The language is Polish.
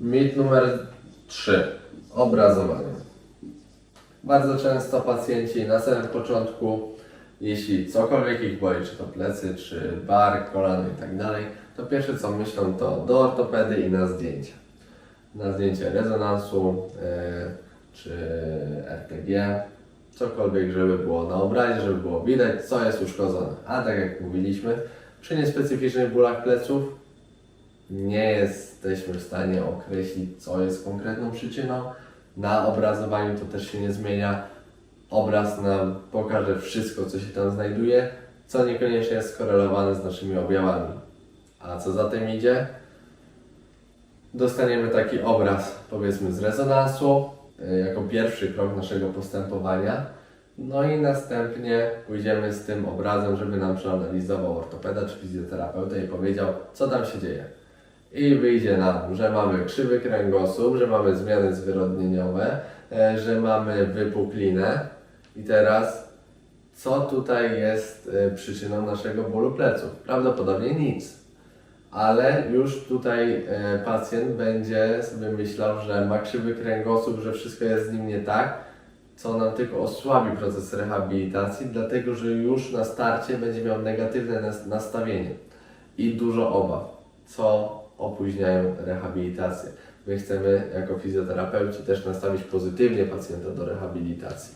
Mit numer 3. Obrazowanie. Bardzo często pacjenci na samym początku, jeśli cokolwiek ich boli, czy to plecy, czy bark, kolano i tak dalej, to pierwsze co myślą to do ortopedy i na zdjęcia. Na zdjęcie rezonansu e, czy RTG, cokolwiek, żeby było na obrazie, żeby było widać, co jest uszkodzone. A tak jak mówiliśmy, przy niespecyficznych bólach pleców nie jesteśmy w stanie określić, co jest konkretną przyczyną. Na obrazowaniu to też się nie zmienia. Obraz nam pokaże wszystko, co się tam znajduje, co niekoniecznie jest skorelowane z naszymi objawami. A co za tym idzie? Dostaniemy taki obraz, powiedzmy, z rezonansu, y, jako pierwszy krok naszego postępowania. No i następnie pójdziemy z tym obrazem, żeby nam przeanalizował ortopeda czy fizjoterapeuta i powiedział, co tam się dzieje. I wyjdzie nam, że mamy krzywy kręgosłup, że mamy zmiany zwyrodnieniowe, e, że mamy wypuklinę. I teraz, co tutaj jest e, przyczyną naszego bólu pleców? Prawdopodobnie nic. Ale już tutaj e, pacjent będzie sobie myślał, że ma krzywy kręgosłup, że wszystko jest z nim nie tak, co nam tylko osłabi proces rehabilitacji, dlatego że już na starcie będzie miał negatywne nas- nastawienie i dużo obaw, co opóźniają rehabilitację. My chcemy jako fizjoterapeuci też nastawić pozytywnie pacjenta do rehabilitacji.